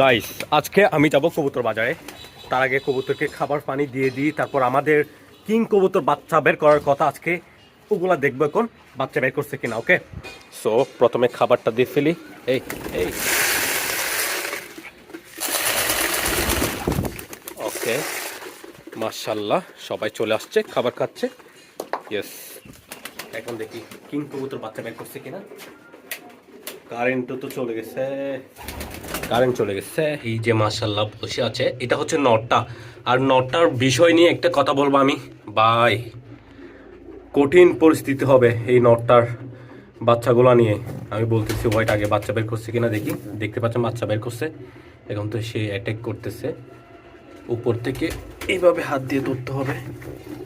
Guys আজকে আমি যাব কবুতর বাজারে। তার আগে কবুতরকে খাবার পানি দিয়ে দিই, তারপর আমাদের কিং কবুতর বাচ্চা বের করার কথা আজকে। ওগুলা দেখব এখন, বাচ্চা বের করছে কিনা ওকে সো প্রথমে খাবারটা দিয়ে ফেলি। এই এই। ওকে মার্শাল্লাহ সবাই চলে আসছে, খাবার খাচ্ছে। ইয়েস এখন দেখি কিং কবুতর বাচ্চা বের করছে কিনা। কারেন্টও তো চলে গেছে। কারেন্ট চলে গেছে এই যে মাশাল্লাহ বসে আছে এটা হচ্ছে নটটা আর নটটার বিষয় নিয়ে একটা কথা বলব আমি বাই কঠিন পরিস্থিতি হবে এই নটটার বাচ্চাগুলো নিয়ে আমি বলতেছি হোয়াইট আগে বাচ্চা বের করছে কিনা দেখি দেখতে পাচ্ছেন বাচ্চা বের করছে এখন তো সে অ্যাটাক করতেছে উপর থেকে এইভাবে হাত দিয়ে ধরতে হবে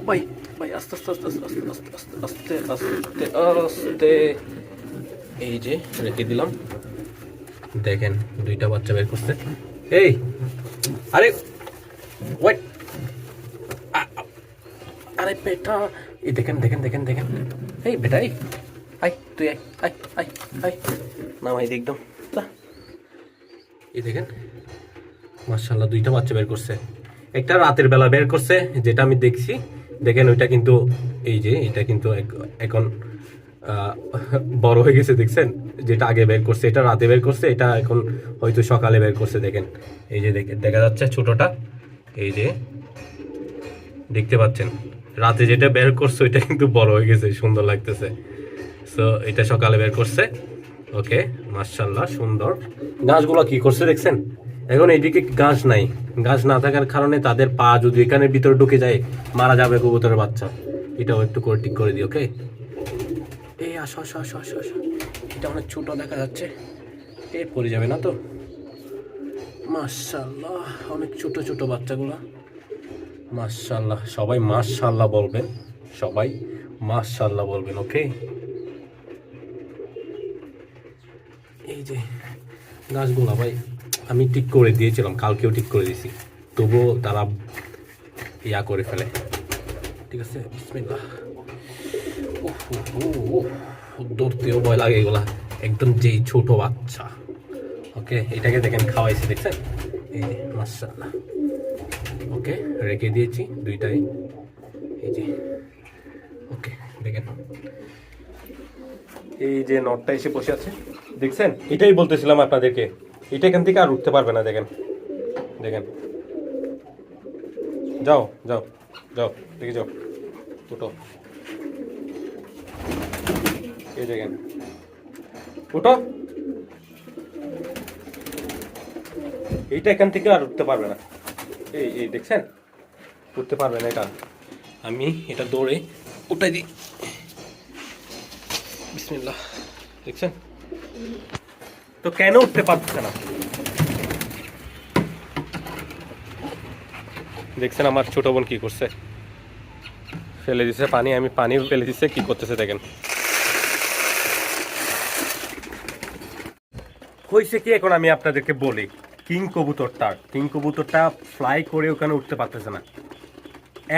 ভাই ভাই আস্তে আস্তে আস্তে আস্তে আস্তে আস্তে আস্তে আস্তে আস্তে এই যে রেখে দিলাম দেখেন, দুইটা বাচ্চা বের করছে। এই, আরে ওয়েট আরে বেটা, এই দেখেন দেখেন দেখেন দেখেন। এই বেটা, এই আই তুই আই আই আই আই দিই একদম এই দেখেন মার্শাল্লাহ দুইটা বাচ্চা বের করছে। একটা রাতের বেলা বের করছে, যেটা আমি দেখছি। দেখেন, ওইটা কিন্তু, এই যে, এটা কিন্তু এখন বড় হয়ে গেছে, দেখছেন? যেটা আগে বের করছে, এটা রাতে বের করছে, এটা এখন হয়তো সকালে বের করছে, দেখেন। এই যে দেখে- যাচ্ছে ছোটটা, এই যে দেখতে পাচ্ছেন। রাতে যেটা বের করছে, ওইটা কিন্তু বড় হয়ে গেছে, সুন্দর লাগতেছে। সো এটা সকালে বের করছে। ওকে মার্শাল্লাহ সুন্দর। গাছগুলো কি করছে, দেখছেন? এখন এইদিকে গাছ নাই। গাছ না থাকার কারণে তাদের পা যদি এখানে ভিতরে ঢুকে যায়, মারা যাবে কবুতরের বাচ্চা। এটাও একটু করে ঠিক করে দিই ওকে এই আসো আসো আসো আসো আসো। এটা অনেক ছোটো দেখা যাচ্ছে। এ পড়ে যাবে না তো? মাশাল্লাহ অনেক ছোট ছোট বাচ্চাগুলা। মাশাল্লাহ সবাই মাশাল্লাহ বলবেন সবাই মাশাল্লাহ বলবেন ওকে? এই যে গাছগুলা ভাই আমি ঠিক করে দিয়েছিলাম কালকেও ঠিক করে দিয়েছি। তবুও তারা ইয়া করে ফেলে। ঠিক আছে উফ, ধরতেও ভয় লাগে এগুলা। একদম যেই ছোট বাচ্চা। ওকে এটাকে দেখেন খাওয়াইছি, দেখছেন? এই যে মাশাল্লাহ ওকে রেখে দিয়েছি দুইটাই। এই যে ওকে দেখেন। এই যে নটটা এসে বসে আছে, দেখছেন? এটাই বলতেছিলাম আপনাদেরকে। এটা এখান থেকে আর উঠতে পারবে না, দেখেন। দেখেন। যাও যাও যাও, দেখে যাও। উঠো এই দেখেন। উঠো এইটা এখান থেকে আর উঠতে পারবে না। এই এই দেখছেন? উঠতে পারবে না এটা। আমি এটা দৌড়ে উঠাই দিই। বিসমিল্লাহ। দেখছেন? তো কেন উঠতে পারছে না? দেখছেন আমার ছোট বোন কি করছে? ফেলে দিছে পানি, আমি পানি ফেলে দিছে, কি করতেছে দেখেন। হয়েছে কি, এখন আমি আপনাদেরকে বলি, কিং কবুতরটা কিং কবুতরটা ফ্লাই করে ওখানে উঠতে পারতেছে না।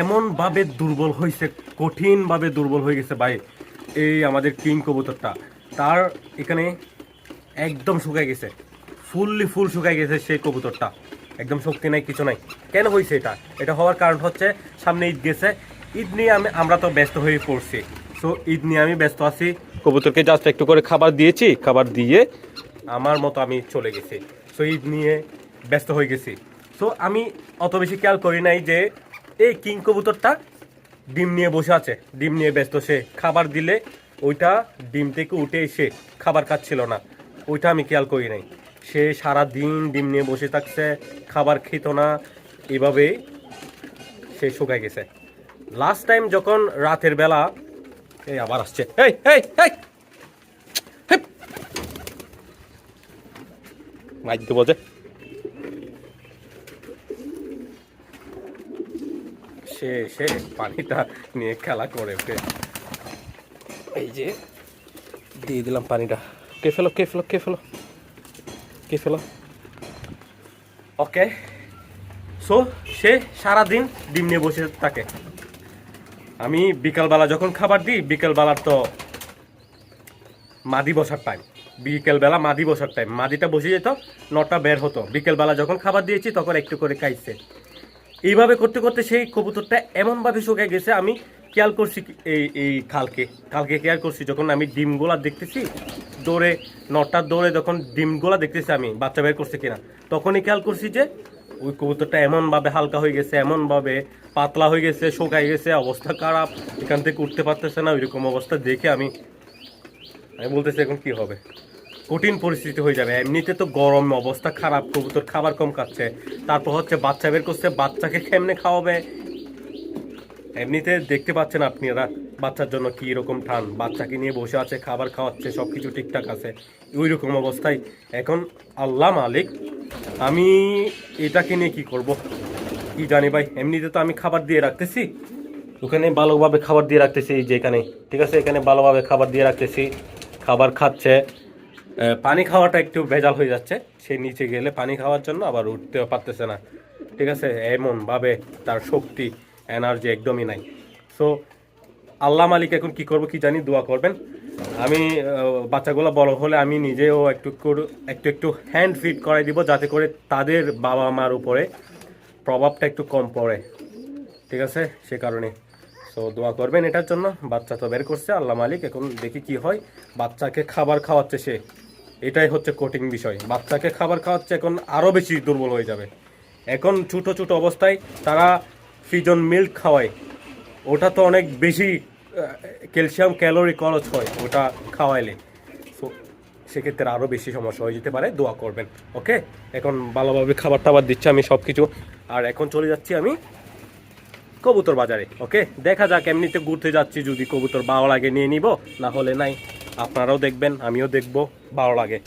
এমন ভাবে দুর্বল হয়েছে কঠিন ভাবে দুর্বল হয়ে গেছে ভাই, এই আমাদের কিং কবুতরটা। তার এখানে একদম শুকায় গেছে, ফুললি ফুল শুকায় গেছে সেই কবুতরটা। একদম শক্তি নাই, কিছু নাই। কেন হয়েছে এটা? এটা হওয়ার কারণ হচ্ছে, সামনে ঈদ গেছে, ঈদ নিয়ে আমি আমরা তো ব্যস্ত হয়ে পড়ছি। সো ঈদ নিয়ে আমি ব্যস্ত আছি। কবুতরকে জাস্ট একটু করে খাবার দিয়েছি, খাবার দিয়ে আমার মতো আমি চলে গেছি। সো ঈদ নিয়ে ব্যস্ত হয়ে গেছি। সো আমি অত বেশি খেয়াল করি নাই যে এই কিং কবুতরটা ডিম নিয়ে বসে আছে। ডিম নিয়ে ব্যস্ত। সে খাবার দিলে ওইটা ডিম থেকে উঠে এসে খাবার খাচ্ছিল না। ওইটা আমি খেয়াল করি নাই। সে সারা দিন ডিম নিয়ে বসে থাকছে, খাবার খেত না। এভাবে সে শুকায় গেছে। লাস্ট টাইম যখন রাতের বেলা এই আবার আসছে। এই এই এই! মাইক দেবো যে সে সে পানিটা নিয়ে খেলা করে ওকে। এই যে দিয়ে দিলাম পানিটা। কে ফেলো কে ফেলো কে ফেলো? কে ফেলো? ওকে। সো সে সারাদিন ডিম নিয়ে বসে থাকে। আমি বিকালবেলা যখন খাবার দিই বিকালবেলার তো মাদি বসার টাইম বিকেলবেলা মাদি বসার টাইম মাদিটা বসে যেত, নটা বের হতো। বিকেলবেলা যখন খাবার দিয়েছি, তখন একটু করে খাইছে। এইভাবে করতে করতে সেই কবুতরটা এমনভাবে শুকিয়ে গেছে, আমি খেয়াল করছি এই এই কালকে কালকে খেয়াল করছি, যখন আমি ডিমগুলা দেখতেছি, দৌড়ে, নটার দৌড়ে যখন ডিমগুলা দেখতেছি আমি, বাচ্চা বের করছে কিনা, তখনই খেয়াল করছি যে ওই কবুতরটা এমনভাবে হালকা হয়ে গেছে, এমনভাবে পাতলা হয়ে গেছে শুকাই গেছে, অবস্থা খারাপ, এখান থেকে উঠতে পারতেছে না, ওইরকম অবস্থা দেখে আমি আমি বলতেছি এখন কি হবে? কঠিন পরিস্থিতি হয়ে যাবে। এমনিতে তো গরম অবস্থা খারাপ, কবুতর খাবার কম খাচ্ছে। তারপর হচ্ছে বাচ্চা বের করছে, বাচ্চাকে কেমনে খাওয়াবে? এমনিতে দেখতে পাচ্ছেন আপনারা বাচ্চার জন্য কি রকম টান বাচ্চাকে নিয়ে বসে আছে, খাবার খাওয়াচ্ছে সব কিছু ঠিকঠাক আছে। ওই রকম অবস্থায় এখন আল্লাহ মালিক, আমি এটাকে নিয়ে কি করব? কি জানি ভাই, এমনিতে তো আমি খাবার দিয়ে রাখতেছি। ওখানে ভালোভাবে খাবার দিয়ে রাখতেছি, এই যে এখানে, ঠিক আছে? এখানে ভালোভাবে খাবার দিয়ে রাখতেছি। খাবার খাচ্ছে। পানি খাওয়াটা একটু ভেজাল হয়ে যাচ্ছে। সে নিচে গেলে পানি খাওয়ার জন্য আবার উঠতেও পারতেছে না। ঠিক আছে? এমন ভাবে তার শক্তি, এনার্জি একদমই নাই। সো আল্লাহ মালিক এখন কি করব কি জানি দোয়া করবেন। আমি বাচ্চাগুলো বড় হলে আমি নিজেও একটু একটু একটু হ্যান্ড ফিট করাই দিব যাতে করে তাদের বাবা মার উপরে প্রভাবটা একটু কম পড়ে। ঠিক আছে? সে কারণে। সো দোয়া করবেন এটার জন্য। বাচ্চা তো বের করছে, আল্লাহ মালিক, এখন দেখি কি হয়। বাচ্চাকে খাবার খাওয়াচ্ছে সে। এটাই হচ্ছে কঠিন বিষয়। বাচ্চাকে খাবার খাওয়াচ্ছে, এখন আরও বেশি দুর্বল হয়ে যাবে। এখন ছোটো ছোটো অবস্থায় তারা ফ্রিজন মিল্ক খাওয়ায়। ওটা তো অনেক বেশি ক্যালসিয়াম ক্যালোরি খরচ হয় ওটা খাওয়াইলে। সো সেক্ষেত্রে আরও বেশি সমস্যা হয়ে যেতে পারে। দোয়া করবেন, ওকে? এখন ভালোভাবে খাবার টাবার দিচ্ছি আমি সব কিছু আর এখন চলে যাচ্ছি আমি কবুতর বাজারে ওকে দেখা যাক, এমনিতে ঘুরতে যাচ্ছি, যদি কবুতর ভালো লাগে নিয়ে নিব, না হলে নাই। আপনারাও দেখবেন, আমিও দেখব ভালো লাগে।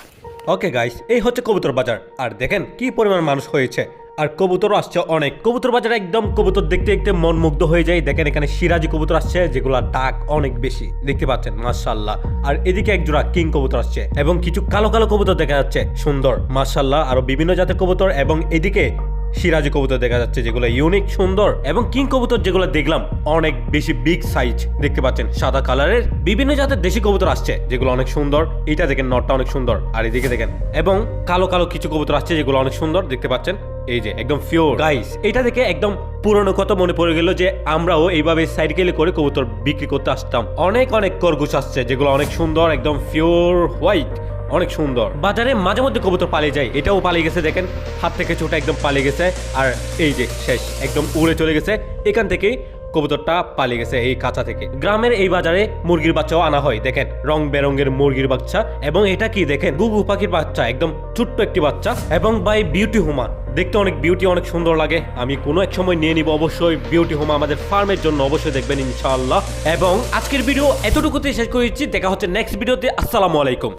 ওকে গাইস এই হচ্ছে কবুতর বাজার। আর দেখেন, কি পরিমাণ মানুষ হয়েছে। আর কবুতরও আসছে অনেক। কবুতর বাজারে একদম কবুতর দেখতে দেখতে মন মুগ্ধ হয়ে যায়। দেখেন, এখানে সিরাজি কবুতর আসছে, যেগুলা ডাক অনেক বেশি। দেখতে পাচ্ছেন মাশাল্লাহ আর এদিকে এক জোড়া কিং কবুতর আসছে। এবং কিছু কালো কালো কবুতর দেখা যাচ্ছে, সুন্দর মাশাল্লাহ আরও বিভিন্ন জাতের কবুতর। এবং এদিকে সিরাজি কবুতর দেখা যাচ্ছে, যেগুলো ইউনিক সুন্দর এবং কিং কবুতর যেগুলো দেখলাম, অনেক বেশি বিগ সাইজ দেখতে পাচ্ছেন। সাদা কালারের বিভিন্ন জাতের দেশি কবুতর আসছে, যেগুলো অনেক সুন্দর। এটা দেখেন নটটা অনেক সুন্দর। আর এদিকে দেখেন, এবং কালো কালো কিছু কবুতর আসছে, যেগুলো অনেক সুন্দর দেখতে পাচ্ছেন। এই যে, একদম ফিওর গাইস এটা দেখে একদম পুরনো কথা মনে পড়ে গেল যে, আমরাও এইভাবে সাইকেলে করে কবুতর বিক্রি করতে আসতাম। অনেক অনেক খরগোশ আসছে, যেগুলো অনেক সুন্দর, একদম পিওর হোয়াইট অনেক সুন্দর। বাজারে মাঝে মধ্যে কবুতর পালিয়ে যায়, এটাও পালিয়ে গেছে, দেখেন। হাত থেকে ছোট একদম পালিয়ে গেছে, আর এই যে শেষ, একদম উড়ে চলে গেছে। এখান থেকেই কবুতরটা পালিয়ে গেছে এই কাঁচা থেকে। গ্রামের এই বাজারে মুরগির বাচ্চাও আনা হয়, দেখেন, রং বেরঙের মুরগির বাচ্চা। এবং এটা কি, দেখেন, গুগু পাখির বাচ্চা, একদম ছোট্ট একটি বাচ্চা। এবং বাই বিউটি হুমা, দেখতে অনেক বিউটি, অনেক সুন্দর লাগে। আমি কোনো এক সময় নিয়ে নিব, অবশ্যই বিউটি হোম আমাদের ফার্মের জন্য অবশ্যই দেখবেন, ইনশাআল্লাহ। এবং আজকের ভিডিও এতটুকুতে শেষ করেছি, দেখা হচ্ছে নেক্সট ভিডিওতে, আসসালামু আলাইকুম।